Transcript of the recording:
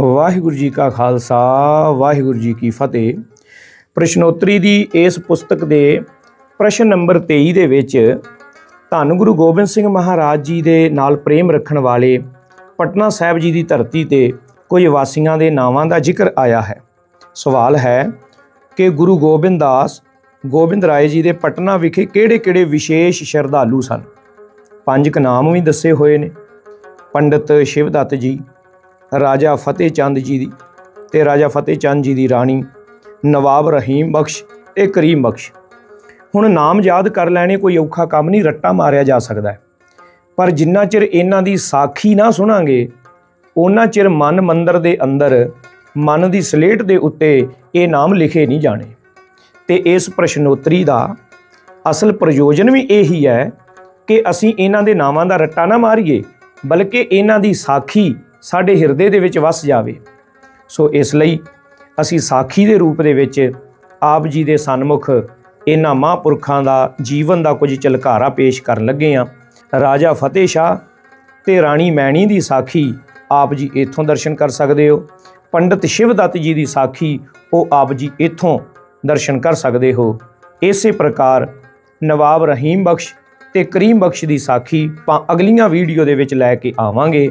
ਵਾਹਿਗੁਰੂ ਜੀ ਕਾ ਖਾਲਸਾ, ਵਾਹਿਗੁਰੂ ਜੀ ਕੀ ਫਤਿਹ। ਪ੍ਰਸ਼ਨੋਤਰੀ ਦੀ ਇਸ ਪੁਸਤਕ ਦੇ ਪ੍ਰਸ਼ਨ ਨੰਬਰ 23 ਦੇ ਵਿੱਚ ਧੰਨ ਗੁਰੂ ਗੋਬਿੰਦ ਸਿੰਘ ਮਹਾਰਾਜ ਜੀ ਦੇ ਨਾਲ ਪ੍ਰੇਮ ਰੱਖਣ ਵਾਲੇ ਪਟਨਾ ਸਾਹਿਬ ਜੀ ਦੀ ਧਰਤੀ ਤੇ ਕੁਝ ਵਾਸੀਆਂ ਦੇ ਨਾਵਾਂ ਦਾ ਜ਼ਿਕਰ ਆਇਆ ਹੈ। ਸਵਾਲ ਹੈ ਕਿ ਗੁਰੂ ਗੋਬਿੰਦ ਦਾਸ, ਗੋਬਿੰਦ ਰਾਏ ਜੀ ਦੇ ਪਟਨਾ ਵਿਖੇ ਕਿਹੜੇ-ਕਿਹੜੇ ਵਿਸ਼ੇਸ਼ ਸ਼ਰਧਾਲੂ ਸਨ? ਪੰਜ ਕ ਨਾਮ ਵੀ ਦੱਸੇ ਹੋਏ ਨੇ। ਪੰਡਿਤ ਸ਼ਿਵਦੱਤ ਜੀ ਰਾਜਾ ਫਤਿਹ ਚੰਦ ਜੀ ਦੀ ਤੇ ਰਾਜਾ ਫਤਿਹ ਚੰਦ ਜੀ ਦੀ ਰਾਣੀ ਨਵਾਬ ਰਹੀਮ ਬਖਸ਼ ਤੇ ਕਰੀਮ ਬਖਸ਼ ਹੁਣ ਨਾਮ ਯਾਦ ਕਰ ਲੈਣੇ, ਕੋਈ ਔਖਾ ਕੰਮ ਨਹੀਂ, ਰੱਟਾ ਮਾਰਿਆ ਜਾ ਸਕਦਾ ਹੈ। ਪਰ ਜਿੰਨਾ ਚਿਰ ਇਹਨਾਂ ਦੀ ਸਾਖੀ ਨਾ ਸੁਣਾਂਗੇ ਉਹਨਾਂ ਚਿਰ ਮਨ ਮੰਦਰ ਦੇ ਅੰਦਰ, ਮਨ ਦੀ ਸਲੇਟ ਦੇ ਉੱਤੇ ਇਹ ਨਾਮ ਲਿਖੇ ਨਹੀਂ ਜਾਣੇ ਤੇ ਇਸ ਪ੍ਰਸ਼ਨੋਤਰੀ ਦਾ ਅਸਲ ਪ੍ਰਯੋਜਨ ਵੀ ਇਹੀ ਹੈ ਕਿ ਅਸੀਂ ਇਹਨਾਂ ਦੇ ਨਾਵਾਂ ਦਾ ਰੱਟਾ ਨਾ ਮਾਰੀਏ, ਬਲਕਿ ਇਹਨਾਂ ਦੀ ਸਾਖੀ ਸਾਡੇ ਹਿਰਦੇ ਦੇ ਵਿੱਚ ਵਸ ਜਾਵੇ। ਸੋ ਇਸ ਲਈ ਅਸੀਂ ਸਾਖੀ ਦੇ ਰੂਪ ਦੇ ਵਿੱਚ ਆਪ ਜੀ ਦੇ ਸਨਮੁਖ ਇਹਨਾਂ ਮਹਾਂਪੁਰਖਾਂ ਦਾ ਜੀਵਨ ਦਾ ਕੁਝ ਝਲਕਾਰਾ ਪੇਸ਼ ਕਰਨ ਲੱਗੇ ਹਾਂ। ਰਾਜਾ ਫਤਿਹ ਸ਼ਾਹ ਤੇ ਰਾਣੀ ਮੈਣੀ ਦੀ ਸਾਖੀ ਆਪ ਜੀ ਇੱਥੋਂ ਦਰਸ਼ਨ ਕਰ ਸਕਦੇ ਹੋ। ਪੰਡਿਤ ਸ਼ਿਵਦੱਤ ਜੀ ਦੀ ਸਾਖੀ ਉਹ ਆਪ ਜੀ ਇੱਥੋਂ ਦਰਸ਼ਨ ਕਰ ਸਕਦੇ ਹੋ। ਇਸੇ ਪ੍ਰਕਾਰ ਨਵਾਬ ਰਹੀਮ ਬਖਸ਼ ਤੇ ਕਰੀਮ ਬਖਸ਼ ਦੀ ਸਾਖੀ ਆਪਾਂ ਅਗਲੀਆਂ ਵੀਡੀਓ ਦੇ ਵਿੱਚ ਲੈ ਕੇ ਆਵਾਂਗੇ।